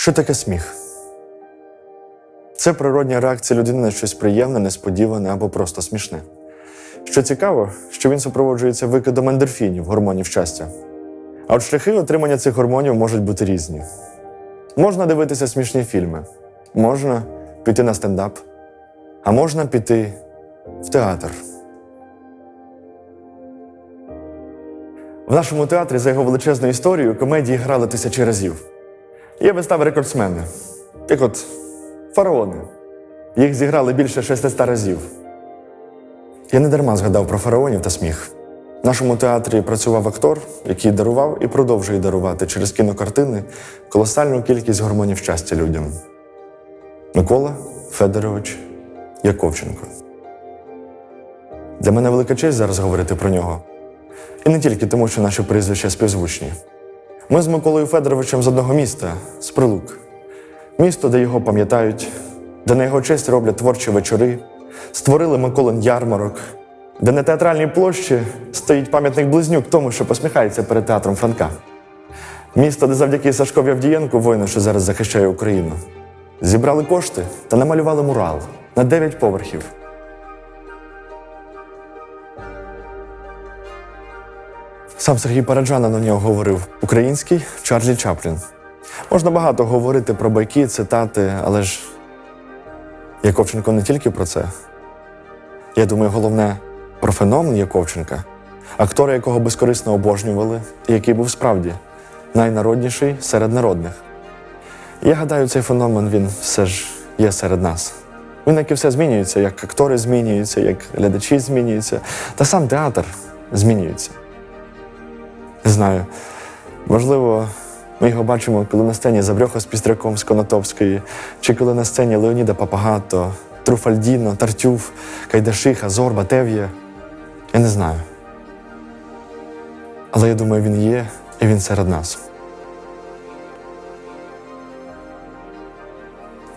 Що таке сміх? Це природня реакція людини на щось приємне, несподіване або просто смішне. Що цікаво, що він супроводжується викидом ендорфінів, гормонів щастя. А от шляхи отримання цих гормонів можуть бути різні. Можна дивитися смішні фільми, можна піти на стендап, а можна піти в театр. В нашому театрі за його величезною історією комедії грали тисячі разів. Є вистави рекордсмени, як от фараони. Їх зіграли більше 600 разів. Я не дарма згадав про фараонів та сміх. В нашому театрі працював актор, який дарував і продовжує дарувати через кінокартини колосальну кількість гормонів щастя людям. Микола Федорович Яковченко. Для мене велика честь зараз говорити про нього. І не тільки тому, що наші прізвища співзвучні. Ми з Миколою Федоровичем з одного міста, з Прилук. Місто, де його пам'ятають, де на його честь роблять творчі вечори, створили Миколин ярмарок, де на театральній площі стоїть пам'ятник близнюк тому, що посміхається перед театром Франка. Місто, де завдяки Сашкові Авдієнку, воїну, що зараз захищає Україну, зібрали кошти та намалювали мурал на 9 поверхів. Сам Сергій Параджана на нього говорив український Чарлі Чаплін. Можна багато говорити про байки, цитати, але ж Яковченко не тільки про це. Я думаю, головне про феномен Яковченка, актора, якого безкорисно обожнювали, і який був справді найнародніший серед народних. Я гадаю, цей феномен він все ж є серед нас. Він як і все змінюється, як актори змінюються, як глядачі змінюються, та сам театр змінюється. Не знаю. Можливо, ми його бачимо, коли на сцені Забрьоха з Пістряком з Конотопської, чи коли на сцені Леоніда Папагато, Труфальдіно, Тартюф, Кайдашиха, Зорба, Тев'є. Я не знаю. Але я думаю, він є і він серед нас.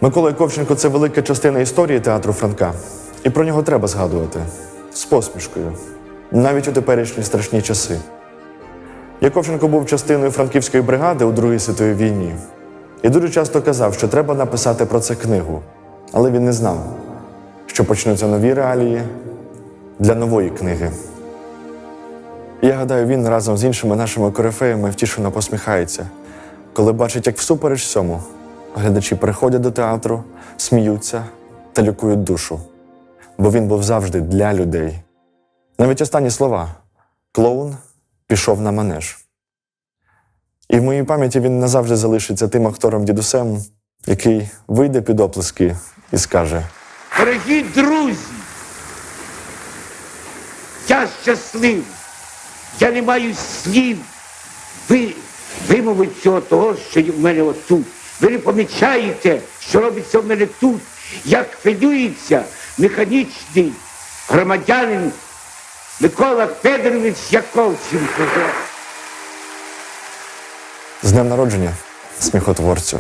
Микола Яковченко це велика частина історії театру Франка. І про нього треба згадувати з посмішкою, навіть у теперішні страшні часи. Яковченко був частиною франківської бригади у Другій світовій війні і дуже часто казав, що треба написати про це книгу, але він не знав, що почнуться нові реалії для нової книги. Я гадаю, він разом з іншими нашими корифеями втішено посміхається, коли бачить, як всупереч всьому глядачі приходять до театру, сміються та лікують душу, бо він був завжди для людей. Навіть останні слова клоун пішов на манеж. І в моїй пам'яті він назавжди залишиться тим актором дідусем, який вийде під оплески і скаже: Дорогі друзі, я щасливий. Я не маю слів ви, вимовити всього того, що в мене отут. Ви не помічаєте, що робиться в мене тут, як хвилюється механічний громадянин Микола Федорович Яковченко. з днем народження сміхотворцю.